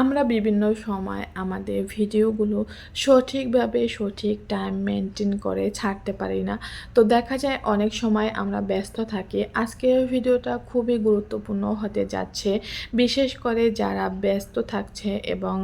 আমরা বিভিন্ন সময় আমাদের ভিডিওগুলো সঠিকভাবে সঠিক টাইম মেনটেন করে ছাড়তে পারি না। তো দেখা যায় অনেক সময় আমরা ব্যস্ত থাকি। আজকের ভিডিওটা খুবই গুরুত্বপূর্ণ হতে যাচ্ছে। বিশেষ করে যারা ব্যস্ত থাকছে এবং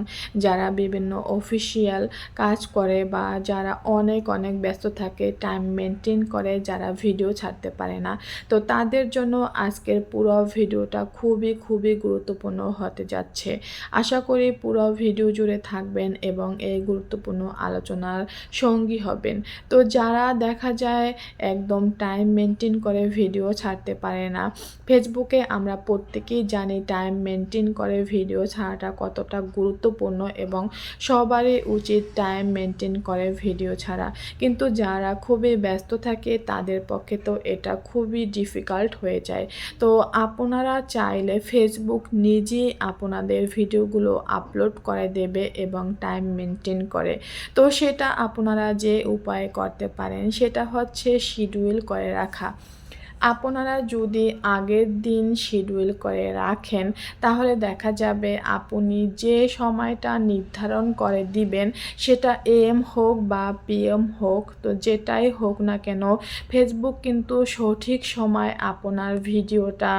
যারা বিভিন্ন অফিসিয়াল কাজ করে বা যারা অনেক অনেক ব্যস্ত থাকে টাইম মেনটেন করে যারা ভিডিও ছাড়তে পারে না। তো তাদের জন্য আজকের পুরো ভিডিওটা খুবই খুবই গুরুত্বপূর্ণ হতে যাচ্ছে। আশা করি পুরো ভিডিও জুড়ে থাকবেন এবং এই গুরুত্বপূর্ণ আলোচনার সঙ্গী হবেন। তো যারা দেখা যায় একদম টাইম মেনটেন করে ভিডিও ছাড়তে পারে না ফেসবুকে আমরা প্রত্যেকেই জানি টাইম মেনটেন করে ভিডিও ছাড়াটা কতটা গুরুত্বপূর্ণ এবং সবারই উচিত টাইম মেনটেন করে ভিডিও ছাড়া। কিন্তু যারা খুবই ব্যস্ত থাকে, তাদের পক্ষে তো এটা খুবই ডিফিকাল্ট হয়ে যায়। তো আপনারা চাইলে ফেসবুক নিজেই আপনাদের ভিডিওগুলো আপলোড করে দেবে এবং টাইম মেনটেন করে। তো সেটা আপনারা যে উপায় করতে পারেন, সেটা হচ্ছে শিডিউল করে রাখা। আপনারা যদি আগের দিন শিডিউল করে রাখেন, তাহলে দেখা যাবে আপনি যে সময়টা নির্ধারণ করে দিবেন, সেটা এম হোক বা পিএম হোক, তো যেটাই হোক না কেন ফেসবুক কিন্তু সঠিক সময় আপনার ভিডিওটা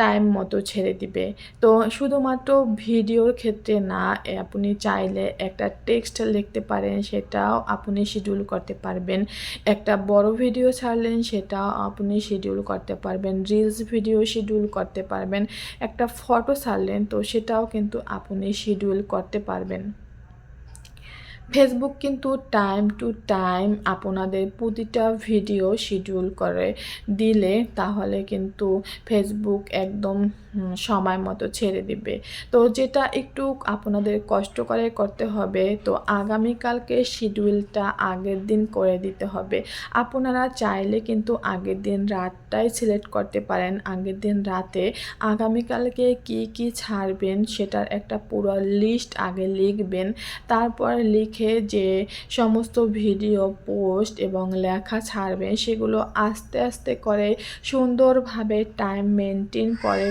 টাইম মতো ছেড়ে দিবে। তো শুধুমাত্র ভিডিওর ক্ষেত্রে না আপনি চাইলে একটা টেক্সট লিখতে পারেন, সেটাও আপনি শিডিউল করতে পারবেন। একটা বড় ভিডিও ছাড়লেন, সেটাও আপনি শিডিউল করতে পারবেন। রিলস ভিডিও শিডিউল করতে পারবেন। একটা ফটো ছাড়লেন, তো সেটাও কিন্তু আপনি শিডিউল করতে পারবেন। ফেসবুক কিন্তু টাইম টু টাইম আপনাদের প্রতিটা ভিডিও শিডিউল করে দিলে তাহলে কিন্তু ফেসবুক একদম সময় মতো ছেড়ে দিবে। তো যেটা একটু আপনাদের কষ্ট করে করতে হবে, তো আগামীকালকে শিডিউলটা আগের দিন করে দিতে হবে। আপনারা চাইলে কিন্তু আগের দিন রাতটাই সিলেক্ট করতে পারেন। আগের দিন রাতে আগামীকালকে কি কি ছাড়বেন সেটার একটা পুরো লিস্ট আগে লিখবেন। তারপর লিখে যে সমস্ত ভিডিও, পোস্ট এবং লেখা ছাড়বেন, সেগুলো আস্তে আস্তে করে সুন্দরভাবে টাইম মেনটেন করে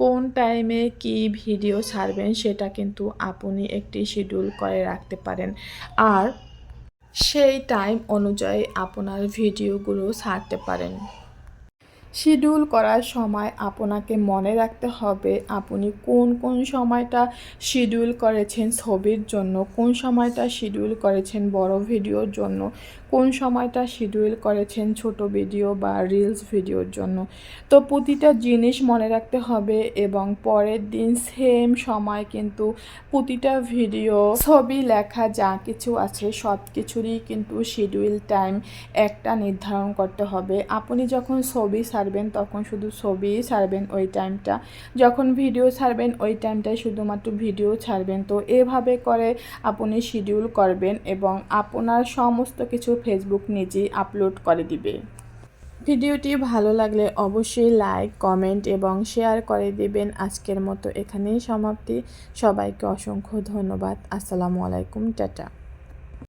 কোন টাইমে কি ভিডিও ছাড়বেন সেটা কিন্তু আপনি একটি শিডিউল করে রাখতে পারেন। আর সেই টাইম অনুযায়ী আপনার ভিডিওগুলো ছাড়তে পারেন। শিডিউল করার সময় আপনাকে মনে রাখতে হবে আপনি কোন কোন সময়টা শিডিউল করেছেন ছবির জন্য, কোন সময়টা শিডিউল করেছেন বড় ভিডিওর জন্য। কোন সময়টা শিডিউল করেছেন ছোট ভিডিও বা রিলস ভিডিওর জন্য? তো প্রতিটা জিনিস মনে রাখতে হবে এবং পরের দিন সেম সময় কিন্তু প্রতিটা ভিডিও ছবি লেখা, যা কিছু আছে সব কিছুরই কিন্তু শিডিউল টাইম একটা নির্ধারণ করতে হবে। আপনি যখন ছবি ছাড়বেন, তখন শুধু ছবিই ছাড়বেন ওই টাইমটা যখন ভিডিও ছাড়বেন, ওই টাইমটায় শুধুমাত্র ভিডিও ছাড়বেন। তো এভাবে করে আপনি শিডিউল করবেন এবং আপনার সমস্ত কিছু ফেসবুক নিজেই আপলোড করে দিবে। ভিডিওটি ভালো লাগলে অবশ্যই লাইক কমেন্ট এবং শেয়ার করে দিবেন। আজকের মতো এখানেই সমাপ্তি। সবাইকে অসংখ্য ধন্যবাদ। আসসালামু আলাইকুম। টাটা।